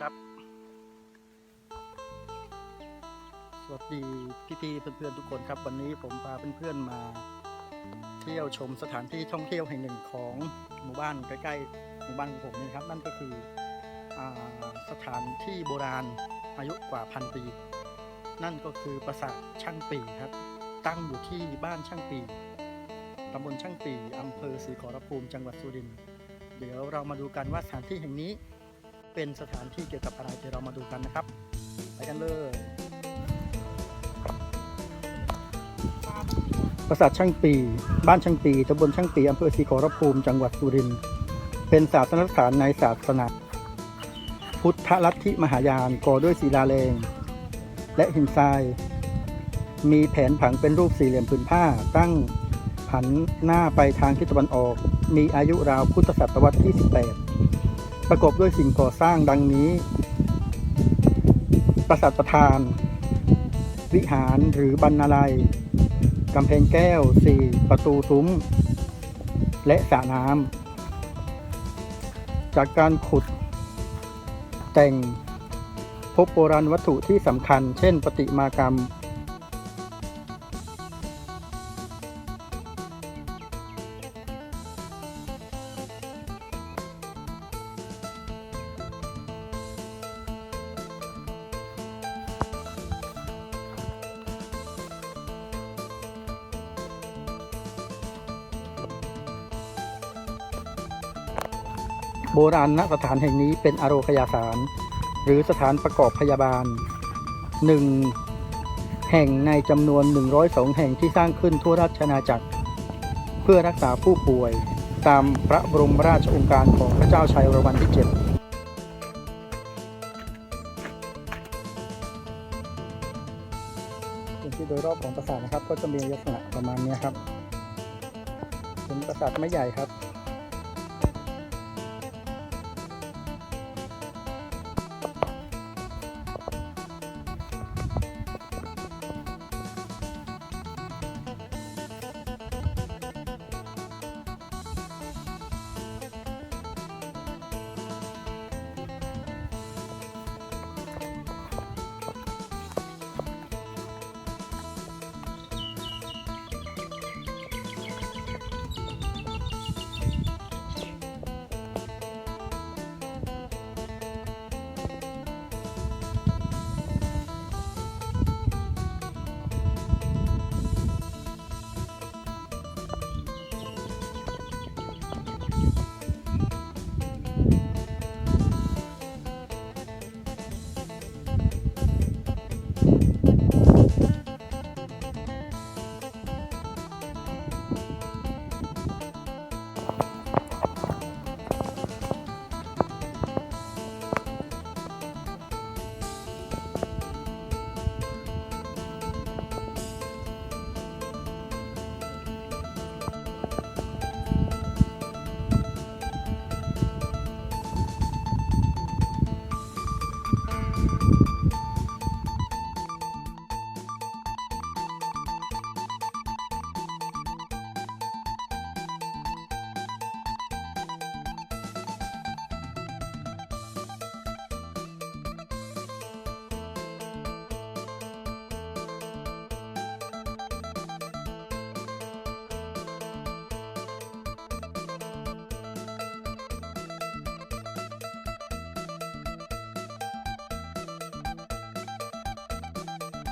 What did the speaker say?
ครับ สวัสดีพี่ๆเพื่อนๆทุกคนครับ วันนี้ผมพาเพื่อนๆมา เที่ยวชมสถานที่ท่องเที่ยวแห่งหนึ่งของหมู่บ้านใกล้ๆหมู่บ้านของผมนี่ครับ นั่นก็คืออสถานที่โบราณอายุกว่าพันปี นั่นก็คือปราสาทช่างปีครับ ตั้งอยู่ที่บ้านช่างปีตำบลช่างปีอำเภอศรีขอรภูมิจังหวัดสุรินทร์เดี๋ยวเรามาดูกันว่าสถานที่แห่งนี้ เป็นสถานที่เกี่ยวกับอะไรเดี๋ยวเรามาดูกันนะครับ ไปกันเลย ปราสาทช่างปี บ้านช่างปีตำบลช่างปีอำเภอศรีขอรภูมิ จังหวัดสุรินทร์ เป็นศาสนสถานในศาสนา พุทธลัทธิมหายานก่อด้วยศิลาแรง และหินทราย มีแผนผังเป็นรูปสี่เหลี่ยมผืนผ้าตั้งหันหน้าไปทางทิศตะวันออก มีอายุราวพุทธศตวรรษที่ 18 ประกอบด้วยสิ่งก่อสร้างดังนี้ ปราสาทประธาน วิหารหรือบรรณาลัยกำแพงแก้ว 4 ประตูซุ้ม และสระน้ำจากการขุด แต่งพบโบราณวัตถุที่สำคัญ เช่นประติมากรรม โบราณสถานแห่งนี้เป็นอโรคยาสาร หรือสถานประกอบพยาบาลหนึ่งแห่งในจำนวน 102 แห่งที่สร้างขึ้นทั่วราชอาณาจักร เพื่อรักษาผู้ป่วยตามพระบรมราชองค์การของพระเจ้าชัยวรมันที่ 7ที่โดยรอบของปราสาทนะครับ ก็จะมีลักษณะประมาณนี้ครับเป็นปราสาทไม่ใหญ่ครับ